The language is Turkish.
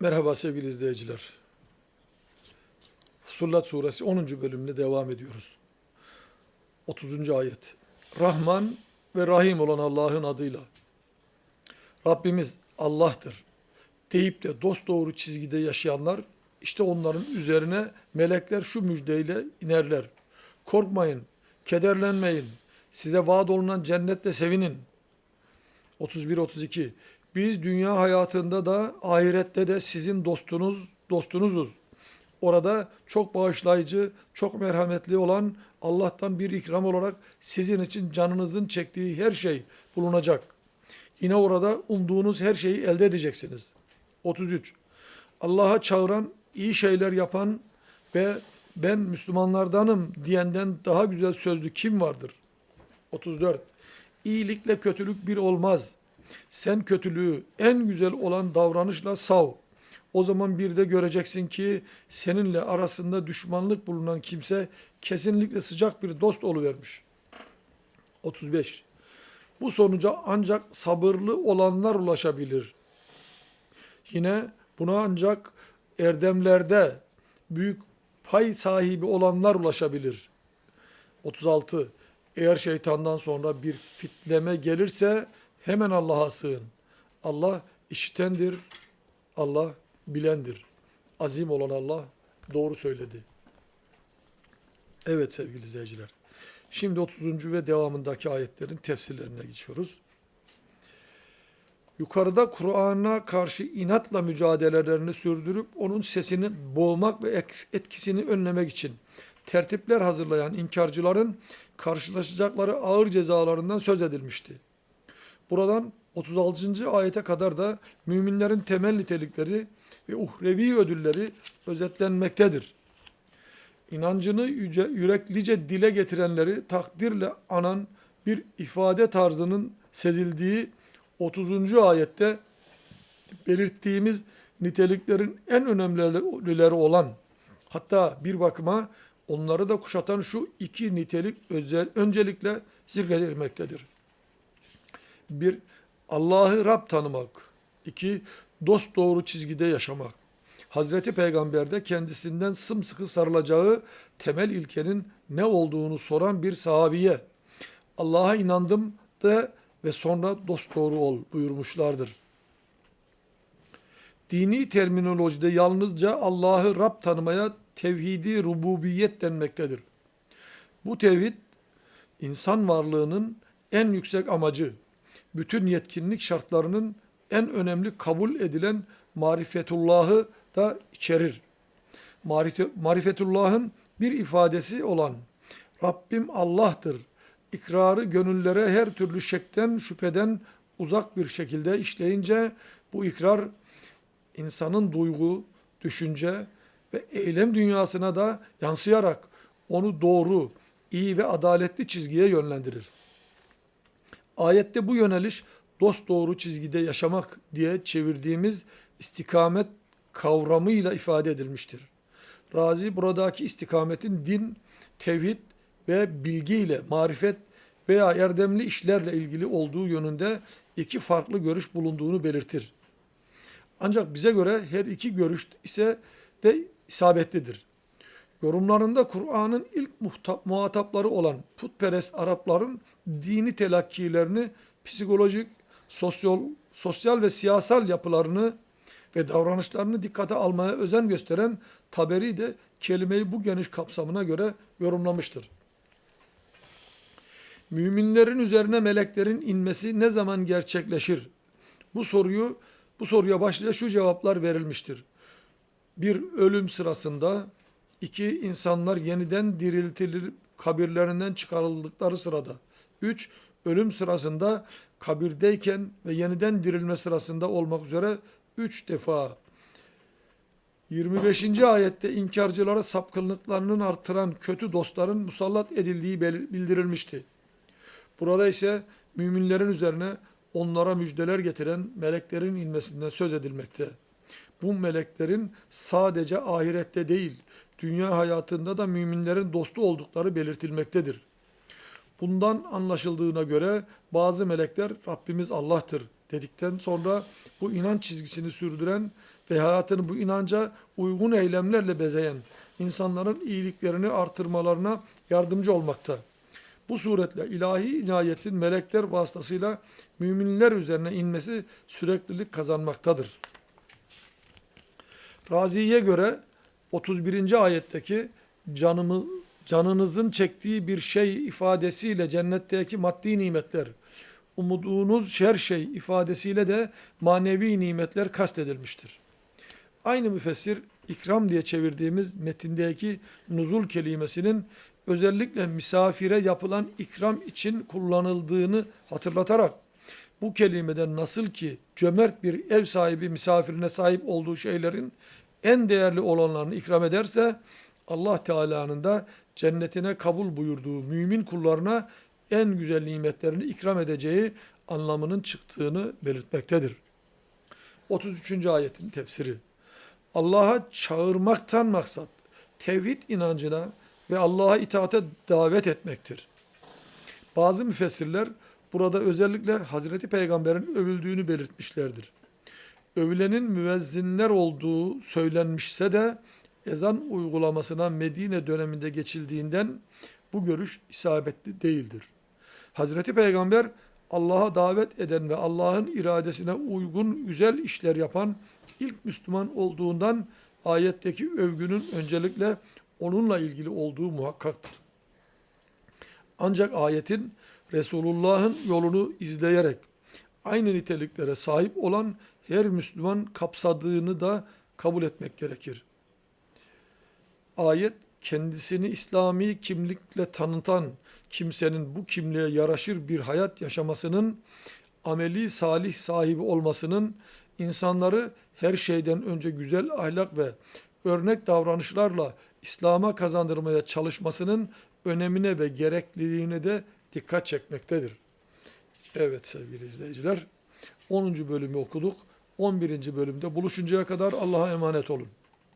Merhaba sevgili izleyiciler. Fusullat suresi 10. bölümüne devam ediyoruz. 30. ayet. Rahman ve Rahim olan Allah'ın adıyla. Rabbimiz Allah'tır deyip de dosdoğru çizgide yaşayanlar işte onların üzerine melekler şu müjdeyle inerler. Korkmayın, kederlenmeyin. Size vaat olunan cennetle sevinin. 31-32 Biz dünya hayatında da ahirette de sizin dostunuz dostunuzuz. Orada çok bağışlayıcı, çok merhametli olan Allah'tan bir ikram olarak sizin için canınızın çektiği her şey bulunacak. Yine orada umduğunuz her şeyi elde edeceksiniz. 33. Allah'a çağıran, iyi şeyler yapan ve ben Müslümanlardanım diyenden daha güzel sözlü kim vardır? 34. İyilikle kötülük bir olmaz. Sen kötülüğü en güzel olan davranışla sav. O zaman bir de göreceksin ki seninle arasında düşmanlık bulunan kimse kesinlikle sıcak bir dost oluvermiş. 35. Bu sonuca ancak sabırlı olanlar ulaşabilir. Yine buna ancak erdemlerde büyük pay sahibi olanlar ulaşabilir. 36. Eğer şeytandan sonra bir fitleme gelirse hemen Allah'a sığın. Allah işitendir, Allah bilendir. Azim olan Allah doğru söyledi. Evet sevgili izleyiciler. Şimdi 30. ve devamındaki ayetlerin tefsirlerine geçiyoruz. Yukarıda Kur'an'a karşı inatla mücadelelerini sürdürüp onun sesini boğmak ve etkisini önlemek için tertipler hazırlayan inkarcıların karşılaşacakları ağır cezalarından söz edilmişti. Buradan 36. ayete kadar da müminlerin temel nitelikleri ve uhrevi ödülleri özetlenmektedir. İnancını yüce, yüreklice dile getirenleri takdirle anan bir ifade tarzının sezildiği 30. ayette belirttiğimiz niteliklerin en önemlileri olan hatta bir bakıma onları da kuşatan şu iki nitelik özel, öncelikle zikredilmektedir. Bir, Allah'ı Rab tanımak. İki, dost doğru çizgide yaşamak. Hazreti Peygamber de kendisinden sımsıkı sarılacağı temel ilkenin ne olduğunu soran bir sahabiye Allah'a inandım da ve sonra dost doğru ol buyurmuşlardır. Dini terminolojide yalnızca Allah'ı Rab tanımaya tevhidi rububiyet denmektedir. Bu tevhid insan varlığının en yüksek amacı, bütün yetkinlik şartlarının en önemli kabul edilen marifetullahı da içerir. Marifetullah'ın bir ifadesi olan Rabbim Allah'tır. İkrarı gönüllere her türlü şekten, şüpheden uzak bir şekilde işleyince bu ikrar insanın duygu, düşünce ve eylem dünyasına da yansıyarak onu doğru, iyi ve adaletli çizgiye yönlendirir. Ayette bu yöneliş dost doğru çizgide yaşamak diye çevirdiğimiz istikamet kavramıyla ifade edilmiştir. Razi buradaki istikametin din, tevhid ve bilgiyle, marifet veya erdemli işlerle ilgili olduğu yönünde iki farklı görüş bulunduğunu belirtir. Ancak bize göre her iki görüş ise de isabetlidir. Yorumlarında Kur'an'ın ilk muhatapları olan putperest Arapların dini telakkilerini psikolojik, sosyal, sosyal ve siyasal yapılarını ve davranışlarını dikkate almaya özen gösteren Taberi de kelimeyi bu geniş kapsamına göre yorumlamıştır. Müminlerin üzerine meleklerin inmesi ne zaman gerçekleşir? Bu soruyu bu soruya başlıca şu cevaplar verilmiştir. Bir ölüm sırasında, iki insanlar yeniden diriltilir kabirlerinden çıkarıldıkları sırada, üç ölüm sırasında kabirdeyken ve yeniden dirilme sırasında olmak üzere üç defa 25. ayette inkarcılara sapkınlıklarının artıran kötü dostların musallat edildiği bildirilmişti. Burada ise müminlerin üzerine onlara müjdeler getiren meleklerin inmesinden söz edilmekte. Bu meleklerin sadece ahirette değil, dünya hayatında da müminlerin dostu oldukları belirtilmektedir. Bundan anlaşıldığına göre bazı melekler Rabbimiz Allah'tır dedikten sonra bu inanç çizgisini sürdüren ve hayatını bu inanca uygun eylemlerle bezeyen insanların iyiliklerini artırmalarına yardımcı olmakta. Bu suretle ilahi inayetin melekler vasıtasıyla müminler üzerine inmesi süreklilik kazanmaktadır. Razi'ye göre 31. ayetteki canımı canınızın çektiği bir şey ifadesiyle cennetteki maddi nimetler, umudunuz her şey ifadesiyle de manevi nimetler kastedilmiştir. Aynı müfessir ikram diye çevirdiğimiz metindeki nuzul kelimesinin özellikle misafire yapılan ikram için kullanıldığını hatırlatarak bu kelimeden nasıl ki cömert bir ev sahibi misafirine sahip olduğu şeylerin en değerli olanlarını ikram ederse Allah Teala'nın da cennetine kabul buyurduğu mümin kullarına en güzel nimetlerini ikram edeceği anlamının çıktığını belirtmektedir. 33. ayetin tefsiri. Allah'a çağırmaktan maksat tevhid inancına ve Allah'a itaate davet etmektir. Bazı müfessirler burada özellikle Hazreti Peygamber'in övüldüğünü belirtmişlerdir. Övülenin müezzinler olduğu söylenmişse de ezan uygulamasına Medine döneminde geçildiğinden bu görüş isabetli değildir. Hazreti Peygamber Allah'a davet eden ve Allah'ın iradesine uygun güzel işler yapan ilk Müslüman olduğundan ayetteki övgünün öncelikle onunla ilgili olduğu muhakkaktır. Ancak ayetin Resulullah'ın yolunu izleyerek aynı niteliklere sahip olan her Müslüman kapsadığını da kabul etmek gerekir. Ayet kendisini İslami kimlikle tanıtan kimsenin bu kimliğe yaraşır bir hayat yaşamasının, ameli salih sahibi olmasının, insanları her şeyden önce güzel ahlak ve örnek davranışlarla İslam'a kazandırmaya çalışmasının önemine ve gerekliliğine de dikkat çekmektedir. Evet sevgili izleyiciler, 10. bölümü okuduk. 11. bölümde buluşuncaya kadar Allah'a emanet olun.